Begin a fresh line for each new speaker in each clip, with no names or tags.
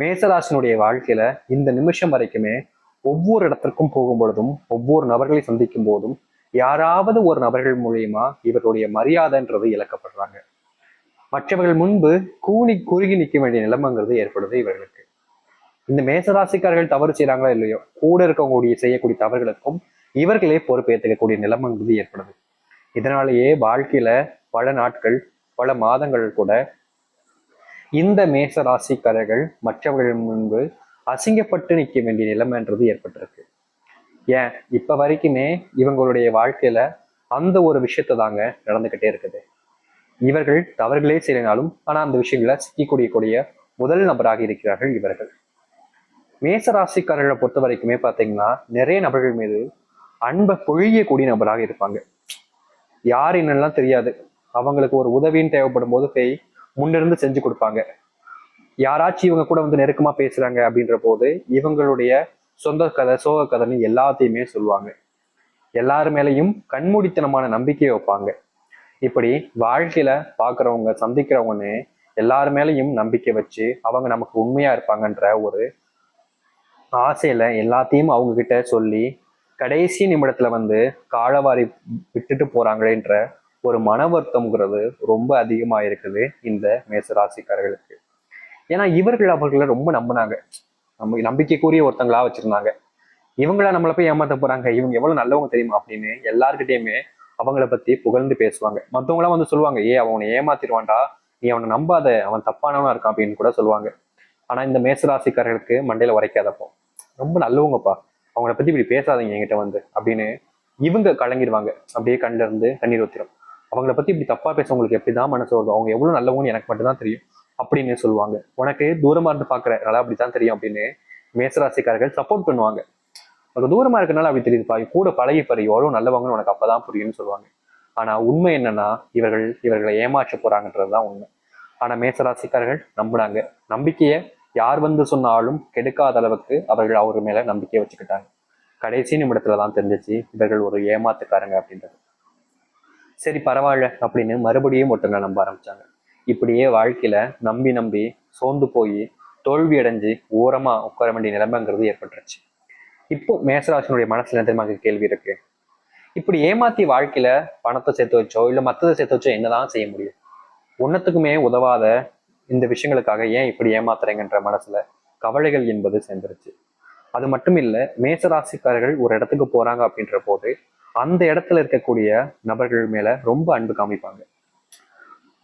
மேசராசினுடைய வாழ்க்கையில இந்த நிமிஷம் வரைக்குமே ஒவ்வொரு இடத்திற்கும் போகும் பொழுதும் ஒவ்வொரு நபர்களை சந்திக்கும் போதும் யாராவது ஒரு நபர்கள் மூலியமா இவருடைய மரியாதைன்றது இழக்கப்படுறாங்க. மற்றவர்கள் முன்பு கூனி குறுகி நிற்க வேண்டிய நிலைமைங்கிறது ஏற்படுது இவர்களுக்கு. இந்த மேசராசிக்காரர்கள் தவறு செய்யறாங்களா இல்லையோ கூட இருக்கக்கூடிய செய்யக்கூடிய தவறுகளுக்கும் இவர்களே பொறுப்பேற்றுக்கக்கூடிய நிலைமைங்கிறது ஏற்படுது. இதனாலேயே வாழ்க்கையில பல நாட்கள் பல மாதங்கள் கூட இந்த மேச ராசிக்காரர்கள் மற்றவர்கள் முன்பு அசிங்கப்பட்டு நிற்க வேண்டிய நிலைமைன்றது ஏற்பட்டிருக்கு. ஏன்? இப்ப வரைக்குமே இவங்களுடைய வாழ்க்கையில அந்த ஒரு விஷயத்தை தாங்க நடந்துகிட்டே இருக்குது. இவர்கள் தவறுகளே செய்யினாலும் ஆனா அந்த விஷயங்கள சிக்கிக்கூடிய கூடிய முதல் நபராக இருக்கிறார்கள் இவர்கள். மேச ராசிக்காரர்களை பொறுத்த வரைக்குமே பாத்தீங்கன்னா நிறைய நபர்கள் மீது அன்பை பொழியக்கூடிய நபராக இருப்பாங்க. யார் என்னெல்லாம் தெரியாது. அவங்களுக்கு ஒரு உதவின்னு தேவைப்படும் போது போய் முன்னிருந்து செஞ்சு கொடுப்பாங்க. யாராச்சும் இவங்க கூட வந்து நெருக்கமா பேசுறாங்க அப்படின்ற போது இவங்களுடைய சொந்த கதை சோக கதைன்னு எல்லாத்தையுமே சொல்லுவாங்க. எல்லாரு மேலையும் கண்மூடித்தனமான நம்பிக்கையை வைப்பாங்க. இப்படி வாழ்க்கையில பாக்குறவங்க சந்திக்கிறவங்கன்னு எல்லாரு மேலையும் நம்பிக்கை வச்சு அவங்க நமக்கு உண்மையா இருப்பாங்கன்ற ஒரு ஆசையில எல்லாத்தையும் அவங்க கிட்ட சொல்லி கடைசி நிமிடத்துல வந்து காலவாரி விட்டுட்டு போறாங்களேன்ற ஒரு மன வருத்தம்ங்கிறது ரொம்ப அதிகமாக இருக்குது இந்த மேசராசிக்காரர்களுக்கு ஏன்னா இவர்கள் அவர்களை ரொம்ப நம்பினாங்க. நம்ம நம்பிக்கைக்குரிய ஒருத்தங்களா வச்சிருந்தாங்க. இவங்களா நம்மளை போய் ஏமாத்த போறாங்க. இவங்க எவ்வளவு நல்லவங்க தெரியுமா அப்படின்னு எல்லாருக்கிட்டையுமே அவங்கள பத்தி புகழ்ந்து பேசுவாங்க. மத்தவங்களாம் வந்து சொல்லுவாங்க ஏ அவனை ஏமாத்திடுவான்டா. நீ அவனை நம்பாத. அவன் தப்பானவனா இருக்கான் அப்படின்னு கூட சொல்லுவாங்க. ஆனா இந்த மேசராசிக்காரர்களுக்கு மண்டையில உரைக்காதப்போ ரொம்ப நல்லவங்கப்பா. அவங்கள பத்தி இப்படி பேசாதீங்க என்கிட்ட வந்து அப்படின்னு இவங்க கலங்கிடுவாங்க. அப்படியே கண்ணில இருந்து கண்ணீர் ஊத்திரும். அவங்கள பத்தி இப்படி தப்பா பேச எப்படிதான் மனசு வருது அவங்க எவ்வளவு நல்லவங்கன்னு எனக்கு மட்டும்தான் தெரியும். அப்படின்னு சொல்லுவாங்க. உனக்கு தூரமா இருந்து பாக்குற அப்படி அப்படித்தான் தெரியும் அப்படின்னு மேசராசிக்காரர்கள் சப்போர்ட் பண்ணுவாங்க. உனக்கு தூரமா இருக்கனால அப்படி தெரியுதுப்பா. கூட பழகி பாரு. எவ்வளவு நல்லவங்கன்னு உனக்கு அப்பதான் புரியும்னு சொல்லுவாங்க. ஆனா உண்மை என்னன்னா இவர்கள் இவர்களை ஏமாற்ற போறாங்கன்றதுதான் உண்மை. ஆனா மேசராசிக்காரர்கள் நம்புனாங்க நம்பிக்கையை யார் வந்து சொன்னாலும் கெடுக்காத அளவுக்கு அவர்கள் அவர் மேல நம்பிக்கையை வச்சுக்கிட்டாங்க. கடைசி நிமிடத்துல தான் தெரிஞ்சிச்சு இவர்கள் ஒரு ஏமாத்துக்காரங்க அப்படின்றது. சரி பரவாயில்ல அப்படின்னு மறுபடியும் ஒருத்தங்க நம்ப ஆரம்பிச்சாங்க. இப்படியே வாழ்க்கையில நம்பி நம்பி சோர்ந்து போய் தோல்வி அடைஞ்சு ஓரமா உட்கார வேண்டிய நிலைமைங்கிறது ஏற்பட்டுருச்சு. இப்போ மேசராசனுடைய மனசுல தெரியுமா கேள்வி இருக்கு. இப்படி ஏமாத்தி வாழ்க்கையில பணத்தை சேர்த்து வச்சோ இல்ல மத்ததை சேர்த்து வச்சோ என்னதான் செய்ய முடியும்? ஒன்னத்துக்குமே உதவாத இந்த விஷயங்களுக்காக ஏன் இப்படி ஏமாத்துறேங்கன்ற மனசுல கவலைகள் என்பது சேர்ந்துருச்சு. அது மட்டும் இல்ல மேசராசிக்காரர்கள் ஒரு இடத்துக்கு போறாங்க அப்படின்ற போது அந்த இடத்துல இருக்கக்கூடிய நபர்கள் மேல ரொம்ப அன்பு காமிப்பாங்க.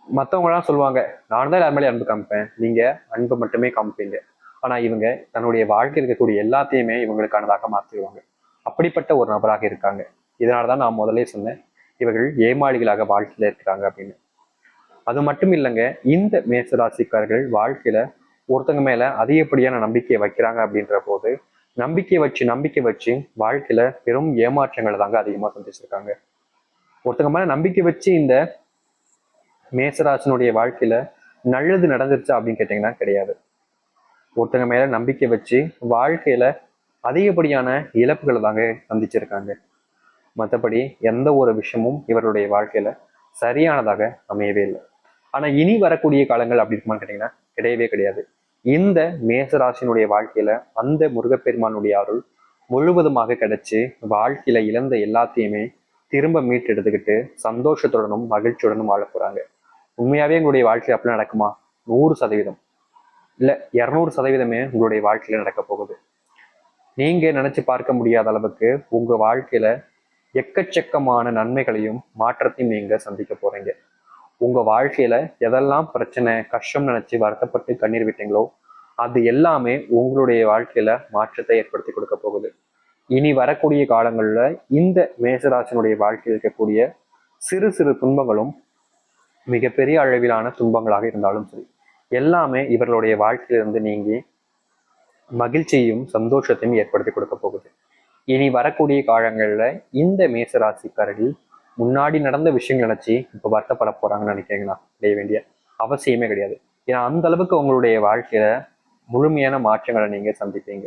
மற்றவங்களாம் சொல்லுவாங்க நான் தான் எல்லார் மேலே அன்பு காமிப்பேன். நீங்க அன்பு மட்டுமே காமிப்பீங்க. ஆனா இவங்க தன்னுடைய வாழ்க்கை இருக்கக்கூடிய எல்லாத்தையுமே இவங்களுக்கானதாக மாற்றிடுவாங்க அப்படிப்பட்ட ஒரு நபராக இருக்காங்க. இதனாலதான் நான் முதலே சொன்னேன் இவர்கள் ஏமாளிகளாக வாழ்க்கையில இருக்கிறாங்க அப்படின்னு. அது மட்டும் இல்லைங்க இந்த மேசராசிக்காரர்கள் வாழ்க்கையில ஒருத்தங்க மேல அதிகப்படியான நம்பிக்கையை வைக்கிறாங்க அப்படின்ற போது நம்பிக்கை வச்சு நம்பிக்கை வச்சு வாழ்க்கையில பெரும் ஏமாற்றங்களை தாங்க அதிகமா சந்திச்சிருக்காங்க. ஒருத்தங்க மேல நம்பிக்கை வச்சு இந்த மேசராசனுடைய வாழ்க்கையில நல்லது நடந்துருச்சா அப்படின்னு கேட்டீங்கன்னா கிடையாது. ஒருத்தங்க மேல நம்பிக்கை வச்சு வாழ்க்கையில அதிகப்படியான இழப்புகளை தாங்க சந்திச்சிருக்காங்க. மற்றபடி எந்த ஒரு விஷயமும் இவருடைய வாழ்க்கையில சரியானதாக அமையவே இல்லை. ஆனா இனி வரக்கூடிய காலங்கள் அப்படி இருக்குமான்னு கேட்டீங்கன்னா கிடையவே கிடையாது. இந்த மேசராசினுடைய வாழ்க்கையில அந்த முருகப்பெருமானுடைய அருள் முழுவதுமாக கிடைச்சி வாழ்க்கையில இழந்த எல்லாத்தையுமே திரும்ப மீட்டெடுத்துக்கிட்டு சந்தோஷத்துடனும் மகிழ்ச்சியுடனும் வாழ போறாங்க. உண்மையாவே உங்களுடைய வாழ்க்கையில் அப்படி நடக்குமா? நூறு சதவீதம். இல்ல இருநூறு சதவீதமே உங்களுடைய வாழ்க்கையில நடக்க போகுது. நீங்க நினைச்சு பார்க்க முடியாத அளவுக்கு உங்க வாழ்க்கையில எக்கச்சக்கமான நன்மைகளையும் மாற்றத்தையும் நீங்க சந்திக்க போறீங்க. உங்கள் வாழ்க்கையில் எதெல்லாம் பிரச்சனை கஷ்டம் நினச்சி வருத்தப்பட்டு கண்ணீர் விட்டீங்களோ அது எல்லாமே உங்களுடைய வாழ்க்கையில் மாற்றத்தை ஏற்படுத்தி கொடுக்க போகுது. இனி வரக்கூடிய காலங்களில் இந்த மேசராசனுடைய வாழ்க்கையில் இருக்கக்கூடிய சிறு சிறு துன்பங்களும் மிகப்பெரிய அளவிலான துன்பங்களாக இருந்தாலும் சரி எல்லாமே இவர்களுடைய வாழ்க்கையிலிருந்து நீங்கி மகிழ்ச்சியும் சந்தோஷத்தையும் ஏற்படுத்தி கொடுக்க போகுது. இனி வரக்கூடிய காலங்களில் இந்த மேசராசிக்காரர்கள் முன்னாடி நடந்த விஷயங்கள் நினச்சி இப்போ வருத்தப்பட போகிறாங்கன்னு நினைக்கிறீங்களா அடைய வேண்டிய அவசியமே கிடையாது. ஏன்னா அந்த அளவுக்கு உங்களுடைய வாழ்க்கையில முழுமையான மாற்றங்களை நீங்கள் சந்திப்பீங்க.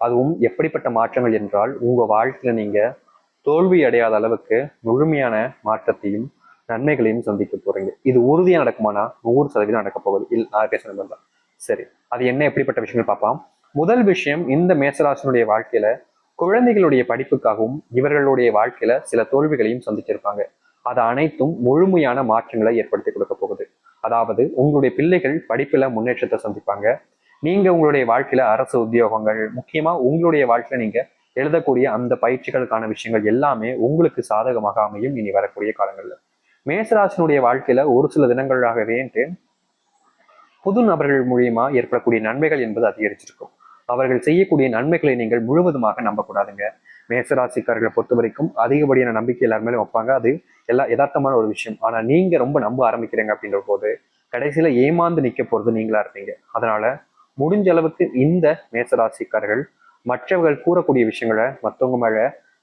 அதுவும் எப்படிப்பட்ட மாற்றங்கள் என்றால் உங்கள் வாழ்க்கையில் நீங்கள் தோல்வி அடையாத அளவுக்கு முழுமையான மாற்றத்தையும் நன்மைகளையும் சந்திக்க போகிறீங்க இது உறுதியாக நடக்குமானா நூறு சதவீதம் நடக்க போகுது இல்லை நான் பேசுறது தான் சரி. அது என்ன எப்படிப்பட்ட விஷயங்கள் பார்ப்போம். முதல் விஷயம் இந்த மேசராசனுடைய வாழ்க்கையில குழந்தைகளுடைய படிப்புக்காகவும் இவர்களுடைய வாழ்க்கையில சில தோல்விகளையும் சந்திச்சிருப்பாங்க. அது அனைத்தும் முழுமையான மாற்றங்களை ஏற்படுத்தி கொடுக்க போகுது. அதாவது உங்களுடைய பிள்ளைகள் படிப்புல முன்னேற்றத்தை சந்திப்பாங்க. நீங்க உங்களுடைய வாழ்க்கையில அரசு உத்தியோகங்கள் முக்கியமா உங்களுடைய வாழ்க்கையில நீங்க எழுதக்கூடிய அந்த பயிற்சிகளுக்கான விஷயங்கள் எல்லாமே உங்களுக்கு சாதகமாக அமையும் இனி வரக்கூடிய காலங்கள்ல. மேசராசினுடைய வாழ்க்கையில ஒரு சில தினங்களாகவேன்ட்டு புது நபர்கள் மூலியமா ஏற்படக்கூடிய நன்மைகள் என்பது அதிகரிச்சிருக்கும். அவர்கள் செய்யக்கூடிய நன்மைகளை நீங்கள் முழுவதுமாக நம்பக்கூடாதுங்க. மேசராசிக்காரர்களை பொறுத்த வரைக்கும் அதிகப்படியான நம்பிக்கை எல்லாருமே வைப்பாங்க. அது எல்லா யதார்த்தமான ஒரு விஷயம். ஆனா நீங்க ரொம்ப நம்ப ஆரம்பிக்கிறீங்க அப்படின்ற போது கடைசியில ஏமாந்து நிக்க போறது நீங்களா இருப்பீங்க. அதனால முடிஞ்ச அளவுக்கு இந்த மேசராசிக்காரர்கள் மற்றவர்கள் கூறக்கூடிய விஷயங்களை மற்றவங்க மேல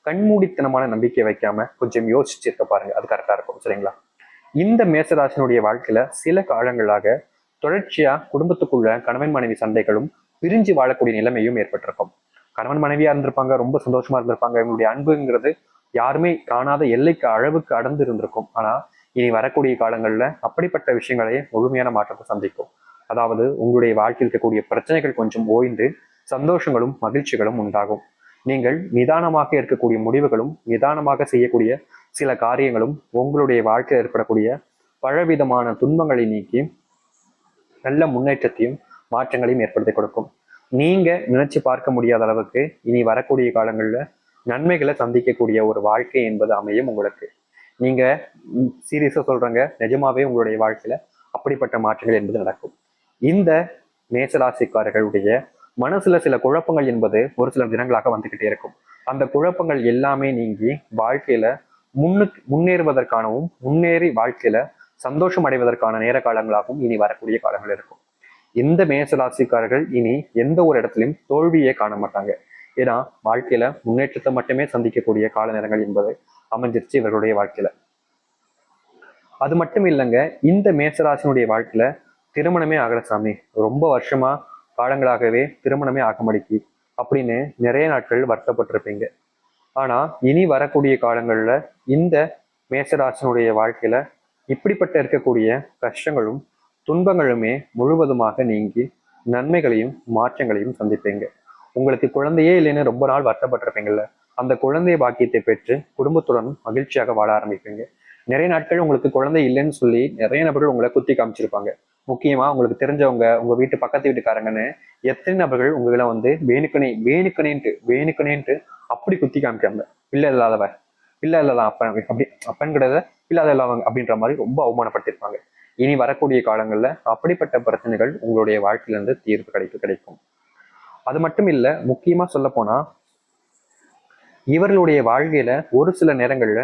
கண்மூடித்தனமான நம்பிக்கை வைக்காம கொஞ்சம் யோசிச்சு இருக்க பாருங்க. அது கரெக்டா இருக்கும். சரிங்களா? இந்த மேசராசினுடைய வாழ்க்கையில சில காலங்களாக தொடர்ச்சியா குடும்பத்துக்குள்ள கணவன் மனைவி சண்டைகளும் பிரிஞ்சு வாழக்கூடிய நிலைமையும் ஏற்பட்டிருக்கும். கணவன் மனைவியா இருந்திருப்பாங்க ரொம்ப சந்தோஷமா இருந்திருப்பாங்க. இவங்களுடைய அன்புங்கிறது யாருமே காணாத எல்லைக்கு அளவுக்கு அடர்ந்து இருந்திருக்கும். ஆனா இனி வரக்கூடிய காலங்கள்ல அப்படிப்பட்ட விஷயங்களையே முழுமையான மாற்றத்தை சந்திக்கும். அதாவது உங்களுடைய வாழ்க்கையில் இருக்கக்கூடிய பிரச்சனைகள் கொஞ்சம் ஓய்ந்து சந்தோஷங்களும் மகிழ்ச்சிகளும் உண்டாகும். நீங்கள் நிதானமாக இருக்கக்கூடிய முடிவுகளும் நிதானமாக செய்யக்கூடிய சில காரியங்களும் உங்களுடைய வாழ்க்கையில் ஏற்படக்கூடிய பலவிதமான துன்பங்களை நீக்கி நல்ல முன்னேற்றத்தையும் மாற்றங்களையும் ஏற்படுத்தி கொடுக்கும். நீங்க நினைச்சு பார்க்க முடியாத அளவுக்கு இனி வரக்கூடிய காலங்களில் நன்மைகளை சந்திக்கக்கூடிய ஒரு வாழ்க்கை என்பது அமையும் உங்களுக்கு. நீங்க சீரியஸா சொல்றாங்க நிஜமாவே உங்களுடைய வாழ்க்கையில அப்படிப்பட்ட மாற்றங்கள் என்பது நடக்கும். இந்த மேசராசிக்காரர்களுடைய மனசுல சில குழப்பங்கள் என்பது ஒரு சில தினங்களாக வந்துகிட்டே இருக்கும். அந்த குழப்பங்கள் எல்லாமே நீங்கி வாழ்க்கையில முன்னு முன்னேறுவதற்கானவும் முன்னேறி வாழ்க்கையில சந்தோஷம் அடைவதற்கான நேர காலங்களாகவும் இனி வரக்கூடிய காலங்கள் இருக்கும். இந்த மேசராசிக்காரர்கள் இனி எந்த ஒரு இடத்துலையும் தோல்வியே காண மாட்டாங்க. ஏன்னா வாழ்க்கையில முன்னேற்றத்தை மட்டுமே சந்திக்கக்கூடிய கால நேரங்கள் என்பது அமைஞ்சிருச்சு இவர்களுடைய வாழ்க்கையில. அது மட்டும் இல்லைங்க இந்த மேசராசினுடைய வாழ்க்கையில திருமணமே ஆகல சாமி. ரொம்ப வருஷமா காலங்களாகவே திருமணமே ஆக மாட்டேங்கி அப்படின்னு நிறைய நாட்கள் வருத்தப்பட்டிருப்பீங்க. ஆனா இனி வரக்கூடிய காலங்கள்ல இந்த மேசராசனுடைய வாழ்க்கையில இப்படிப்பட்ட இருக்கக்கூடிய கஷ்டங்களும் துன்பங்களுமே முழுவதுமாக நீங்கி நன்மைகளையும் மாற்றங்களையும் சந்திப்பீங்க. உங்களுக்கு குழந்தையே இல்லைன்னு ரொம்ப நாள் வருத்தப்பட்டிருப்பீங்கல்ல அந்த குழந்தை பாக்கியத்தை பெற்று குடும்பத்துடன் மகிழ்ச்சியாக வாழ ஆரம்பிப்பீங்க. நிறைய நாட்கள் உங்களுக்கு குழந்தை இல்லைன்னு சொல்லி நிறைய நபர்கள் உங்களை குத்தி காமிச்சிருப்பாங்க. முக்கியமா உங்களுக்கு தெரிஞ்சவங்க உங்க வீட்டு பக்கத்து வீட்டுக்காரங்கன்னு எத்தனை நபர்கள் உங்களை வந்து வேணுக்கணே வேணுக்கணேன்ட்டு வேணுக்கணேன்ட்டு அப்படி குத்தி காமிக்காங்க பிள்ளை இல்லாதவ பிள்ளை இல்லாத அப்பன் அப்படி அப்பன் கிடையாது இல்லாத இல்லாதவங்க அப்படின்ற மாதிரி ரொம்ப அவமானப்படுத்திருப்பாங்க. இனி வரக்கூடிய காலங்களில் அப்படிப்பட்ட பிரச்சனைகள் உங்களுடைய வாழ்க்கையிலிருந்து தீர்வு கிடைக்க கிடைக்கும். அது மட்டும் இல்ல முக்கியமா சொல்ல போனா இவர்களுடைய வாழ்க்கையில ஒரு சில நேரங்களில்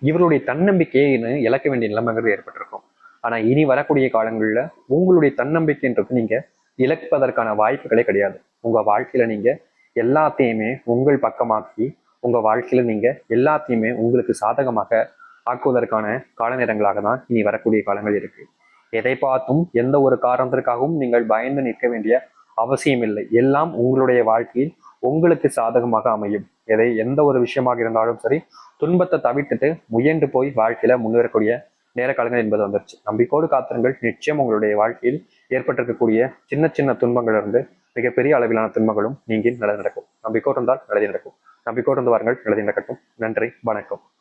இவருடைய தன்னம்பிக்கையை இழக்க வேண்டிய நிலைமைங்கிறது ஏற்பட்டிருக்கும். ஆனா இனி வரக்கூடிய காலங்களில் உங்களுடைய தன்னம்பிக்கைன்றது நீங்க இழப்பதற்கான வாய்ப்புகளே கிடையாது. உங்க வாழ்க்கையில நீங்க எல்லாத்தையுமே உங்கள் பக்கமாக்கி உங்க வாழ்க்கையில நீங்க எல்லாத்தையுமே உங்களுக்கு சாதகமாக ஆக்குவதற்கான கால நேரங்களாக தான் இனி வரக்கூடிய காலங்கள் இருக்கு. எதை பார்த்தும் எந்த ஒரு காரணத்திற்காகவும் நீங்கள் பயந்து நிற்க வேண்டிய அவசியம் இல்லை. எல்லாம் உங்களுடைய வாழ்க்கையில் உங்களுக்கு சாதகமாக அமையும். எதை எந்த ஒரு விஷயமாக இருந்தாலும் சரி துன்பத்தை தவிர்த்துட்டு முயன்று போய் வாழ்க்கையில முன்னேறக்கூடிய நேர காலங்கள் என்பது வந்துருச்சு. நம்பிக்கோடு காத்திரங்கள். நிச்சயம் உங்களுடைய வாழ்க்கையில் ஏற்பட்டிருக்கக்கூடிய சின்ன சின்ன துன்பங்கள் இருந்து மிகப்பெரிய அளவிலான துன்பங்களும் நீங்கி நல்லது நடக்கும் நம்பிக்கோடு இருந்தால் நல்லது நடக்கும் நம்பிக்கோடு இருந்து வாருங்கள். நல்லது நடக்கட்டும் நன்றி. வணக்கம்.